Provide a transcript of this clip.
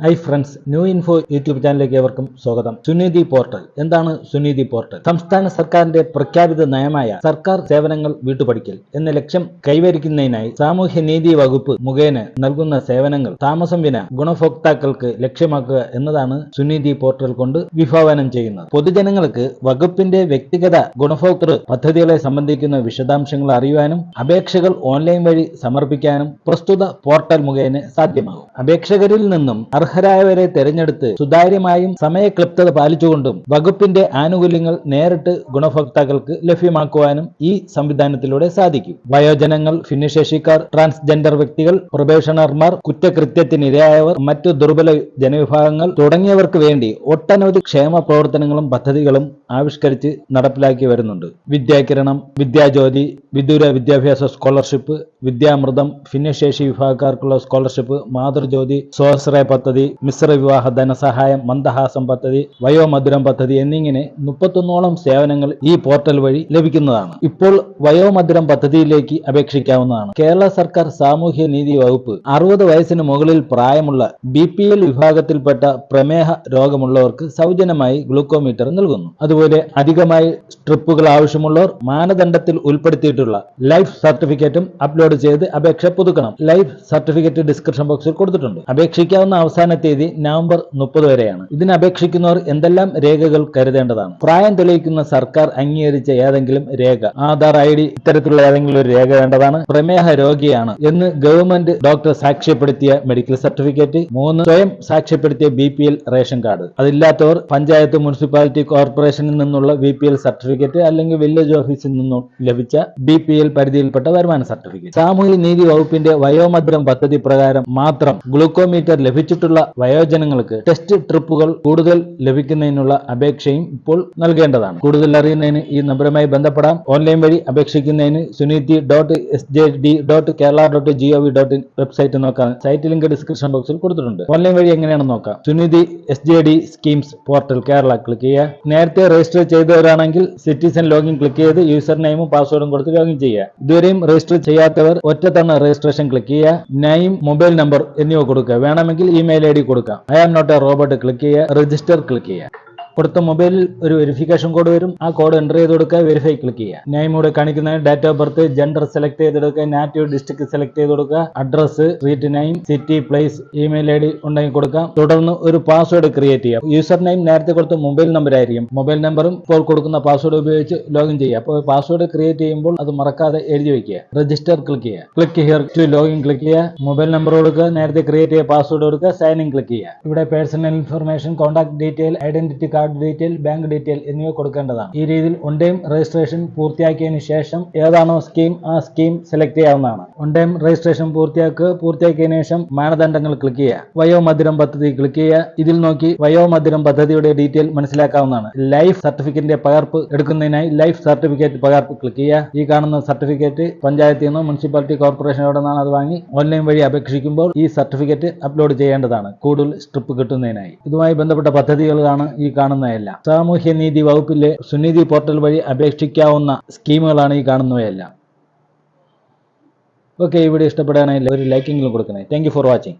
Hi friends new info YouTube ചാനലിലേക്ക് ഏവർക്കും സ്വാഗതം. സുനിധി പോർട്ടൽ. എന്താണ് സുനിധി പോർട്ടൽ? സംസ്ഥാന സർക്കാരിന്റെ പ്രഖ്യാപിത നയമായ സർക്കാർ സേവനങ്ങൾ വീട്ടുപടിക്കൽ എന്ന ലക്ഷ്യം കൈവരിക്കുന്നതിനായി സാമൂഹ്യ നീതി വകുപ്പ് മുഖേന നൽകുന്ന സേവനങ്ങൾ താമസം വിന ഗുണഭോക്താക്കൾക്ക് ലക്ഷ്യമാക്കുക എന്നതാണ് സുനിധി പോർട്ടൽ കൊണ്ട് വിഭാവനം ചെയ്യുന്നത്. പൊതുജനങ്ങൾക്ക് വകുപ്പിന്റെ വ്യക്തിഗത ഗുണഭോക്തൃ പദ്ധതികളെ സംബന്ധിക്കുന്ന വിശദാംശങ്ങൾ അറിയുവാനും അപേക്ഷകൾ ഓൺലൈൻ വഴി സമർപ്പിക്കാനും പ്രസ്തുത പോർട്ടൽ മുഖേന സാധ്യമാകും. അപേക്ഷകരിൽ നിന്നും അർഹരായവരെ തെരഞ്ഞെടുത്ത് സുതാര്യമായും സമയക്ലിപ്തത പാലിച്ചുകൊണ്ടും വകുപ്പിന്റെ ആനുകൂല്യങ്ങൾ നേരിട്ട് ഗുണഭോക്താക്കൾക്ക് ലഭ്യമാക്കുവാനും ഈ സംവിധാനത്തിലൂടെ സാധിക്കും. വയോജനങ്ങൾ ഭിന്നശേഷിക്കാർ ട്രാൻസ്ജെൻഡർ വ്യക്തികൾ പ്രൊബേഷണർമാർ കുറ്റകൃത്യത്തിനിരയായവർ മറ്റു ദുർബല ജനവിഭാഗങ്ങൾ തുടങ്ങിയവർക്ക് വേണ്ടി ഒട്ടനവധി ക്ഷേമ പ്രവർത്തനങ്ങളും പദ്ധതികളും ആവിഷ്കരിച്ച് നടപ്പിലാക്കി വരുന്നുണ്ട്. വിദ്യാകിരണം വിദ്യാജ്യോതി വിദൂര വിദ്യാഭ്യാസ സ്കോളർഷിപ്പ് വിദ്യാമൃതം ഭിന്നശേഷി വിഭാഗക്കാർക്കുള്ള സ്കോളർഷിപ്പ് മാതൃജ്യോതി സ്വാശ്രയ പദ്ധതി മിശ്ര വിവാഹ ധനസഹായം മന്ദഹാസം പദ്ധതി വയോമധുരം പദ്ധതി എന്നിങ്ങനെ മുപ്പത്തൊന്നോളം സേവനങ്ങൾ ഈ പോർട്ടൽ വഴി ലഭിക്കുന്നതാണ്. ഇപ്പോൾ വയോമധുരം പദ്ധതിയിലേക്ക് അപേക്ഷിക്കാവുന്നതാണ്. കേരള സർക്കാർ സാമൂഹ്യ നീതി വകുപ്പ് അറുപത് വയസ്സിന് മുകളിൽ പ്രായമുള്ള ബി പി എൽ വിഭാഗത്തിൽപ്പെട്ട പ്രമേഹ രോഗമുള്ളവർക്ക് സൗജന്യമായി ഗ്ലൂക്കോമീറ്റർ നൽകുന്നു. അതുപോലെ അധികമായി സ്ട്രിപ്പുകൾ ആവശ്യമുള്ളവർ മാനദണ്ഡത്തിൽ ഉൾപ്പെടുത്തിയിട്ടുള്ള ലൈഫ് സർട്ടിഫിക്കറ്റും അപ്ലോഡ് ചെയ്ത് അപേക്ഷ പുതുക്കണം. ലൈഫ് സർട്ടിഫിക്കറ്റ് ഡിസ്ക്രിപ്ഷൻ ബോക്സിൽ കൊടുത്തിട്ടുണ്ട്. അപേക്ഷിക്കാവുന്ന അവസാന തീയതി നവംബർ മുപ്പത് വരെയാണ്. ഇതിന് അപേക്ഷിക്കുന്നവർ എന്തെല്ലാം രേഖകൾ കരുതേണ്ടതാണ്? പ്രായം തെളിയിക്കുന്ന സർക്കാർ അംഗീകരിച്ച ഏതെങ്കിലും രേഖ? ആധാർ ഐ ഡി ഇത്തരത്തിലുള്ള ഏതെങ്കിലും ഒരു രേഖ വേണ്ടതാണ്? പ്രമേഹ രോഗിയാണ് എന്ന് ഗവൺമെന്റ് ഡോക്ടർ സാക്ഷ്യപ്പെടുത്തിയ മെഡിക്കൽ സർട്ടിഫിക്കറ്റ്. മൂന്ന് സ്വയം സാക്ഷ്യപ്പെടുത്തിയ B P L ration card. അതില്ലാത്തവർ panchayat municipality കോർപ്പറേഷനിൽ നിന്നുള്ള ബി പി എൽ സർട്ടിഫിക്കറ്റ് അല്ലെങ്കിൽ വില്ലേജ് ഓഫീസിൽ നിന്നും ലഭിച്ച ബി പി എൽ പരിധിയിൽപ്പെട്ട വരുമാന സർട്ടിഫിക്കറ്റ്. സാമൂഹ്യ നീതി വകുപ്പിന്റെ വയോമദ്രം പദ്ധതി പ്രകാരം മാത്രം ഗ്ലൂക്കോമീറ്റർ ലഭിച്ചിട്ടുള്ള വയോജനങ്ങൾക്ക് ടെസ്റ്റ് ട്രിപ്പുകൾ കൂടുതൽ ലഭിക്കുന്നതിനുള്ള അപേക്ഷയും ഇപ്പോൾ നൽകേണ്ടതാണ്. കൂടുതൽ അറിയുന്നതിന് ഈ നമ്പറുമായി ബന്ധപ്പെടാം. ഓൺലൈൻ വഴി അപേക്ഷിക്കുന്നതിന് Suneethi dot S J D dot Kerala dot G O V dot in website നോക്കാം. സൈറ്റ് ലിങ്ക് ഡിസ്ക്രിപ്ഷൻ ബോക്സിൽ കൊടുത്തിട്ടുണ്ട്. ഓൺലൈൻ വഴി എങ്ങനെയാണെന്ന് നോക്കാം. Sunidhi S J D schemes portal Kerala click ചെയ്യുക. നേരത്തെ രജിസ്റ്റർ ചെയ്തവരാണെങ്കിൽ സിറ്റിസൺ ലോഗിൻ ക്ലിക്ക് ചെയ്ത് യൂസർ നെയിമും പാസ്വേഡും കൊടുത്ത് ലോഗിൻ ചെയ്യുക. ഇതുവരെയും രജിസ്റ്റർ ചെയ്യാത്തവർ ഒറ്റത്തവണ രജിസ്ട്രേഷൻ ക്ലിക്ക് ചെയ്യുക. നെയിം മൊബൈൽ നമ്പർ എന്നിവ കൊടുക്കുക. വേണമെങ്കിൽ ഇമെയിൽ ഐ ഡി കൊടുക്കാം. I am not a robot click ചെയ്യുക. രജിസ്റ്റർ ക്ലിക്ക് ചെയ്യുക. കൊടുത്ത മൊബൈലിൽ ഒരു വെരിഫിക്കേഷൻ കോഡ് വരും. ആ കോഡ് എന്റർ ചെയ്ത് കൊടുക്കുക വെരിഫൈ ക്ലിക്ക് ചെയ്യുക. നെയിം ഇവിടെ കാണിക്കുന്ന date of birth gender select ചെയ്തെടുക്കുക നാറ്റീവ് ഡിസ്ട്രിക്ട് സെലക്ട് ചെയ്ത് കൊടുക്കുക address street name city place email I D ഉണ്ടെങ്കിൽ കൊടുക്കാം തുടർന്ന് ഒരു പാസ്വേഡ് ക്രിയേറ്റ് ചെയ്യാം യൂസർ നെയിം നേരത്തെ കൊടുത്ത മൊബൈൽ നമ്പർ ആയിരിക്കും. മൊബൈൽ നമ്പറും ഇപ്പോൾ കൊടുക്കുന്ന പാസ്വേഡ് ഉപയോഗിച്ച് ലോഗിൻ ചെയ്യുക. അപ്പോൾ പാസ്വേഡ് ക്രിയേറ്റ് ചെയ്യുമ്പോൾ അത് മറക്കാതെ എഴുതി വയ്ക്കുക. രജിസ്റ്റർ ക്ലിക്ക് ചെയ്യുക. Click here to login click ചെയ്യുക. മൊബൈൽ നമ്പർ കൊടുക്കുക. നേരത്തെ ക്രിയേറ്റ് ചെയ്ത പാസ്വേഡ് കൊടുക്കുക. സൈൻ ഇൻ ക്ലിക്ക് ചെയ്യുക. ഇവിടെ personal information contact detail identity card detail bank detail എന്നിവ കൊടുക്കേണ്ടതാണ്. ഈ രീതിയിൽ വൺ ടൈം രജിസ്ട്രേഷൻ പൂർത്തിയാക്കിയതിനു ശേഷം ഏതാണോ സ്കീം ആ സ്കീം സെലക്ട് ചെയ്യാവുന്നതാണ്. വൺ ടൈം രജിസ്ട്രേഷൻ പൂർത്തിയാക്കുക പൂർത്തിയാക്കിയതിനു ശേഷം മാനദണ്ഡങ്ങൾ ക്ലിക്ക് ചെയ്യുക. വയോമധുരം പദ്ധതി ക്ലിക്ക് ചെയ്യുക. ഇതിൽ നോക്കി വയോമധുരം പദ്ധതിയുടെ ഡീറ്റെയിൽ മനസ്സിലാക്കാവുന്നതാണ്. ലൈഫ് സർട്ടിഫിക്കറ്റിന്റെ പകർപ്പ് എടുക്കുന്നതിനായി ലൈഫ് സർട്ടിഫിക്കറ്റ് പകർപ്പ് ക്ലിക്ക് ചെയ്യുക. ഈ കാണുന്ന സർട്ടിഫിക്കറ്റ് പഞ്ചായത്തിൽ നിന്നോ മുനിസിപ്പാലിറ്റി കോർപ്പറേഷനോടെ നിന്നാണ് അത് വാങ്ങി ഓൺലൈൻ വഴി അപേക്ഷിക്കുമ്പോൾ ഈ സർട്ടിഫിക്കറ്റ് അപ്ലോഡ് ചെയ്യേണ്ടതാണ്. കൂടുതൽ സ്ട്രിപ്പ് കിട്ടുന്നതിനായി. ഇതുമായി ബന്ധപ്പെട്ട പദ്ധതികളാണ് ഈ കാണുന്നതെല്ലാം സാമൂഹ്യ നീതി വകുപ്പിലെ സുനിധി പോർട്ടൽ വഴി അപേക്ഷിക്കാവുന്ന സ്കീമുകളാണ് ഈ കാണുന്നവയെല്ലാം. ഓക്കെ ഈ വീഡിയോ ഇഷ്ടപ്പെടുകയാണെങ്കിൽ ഒരു ലൈക്കെങ്കിലും കൊടുക്കണേ. Thank for watching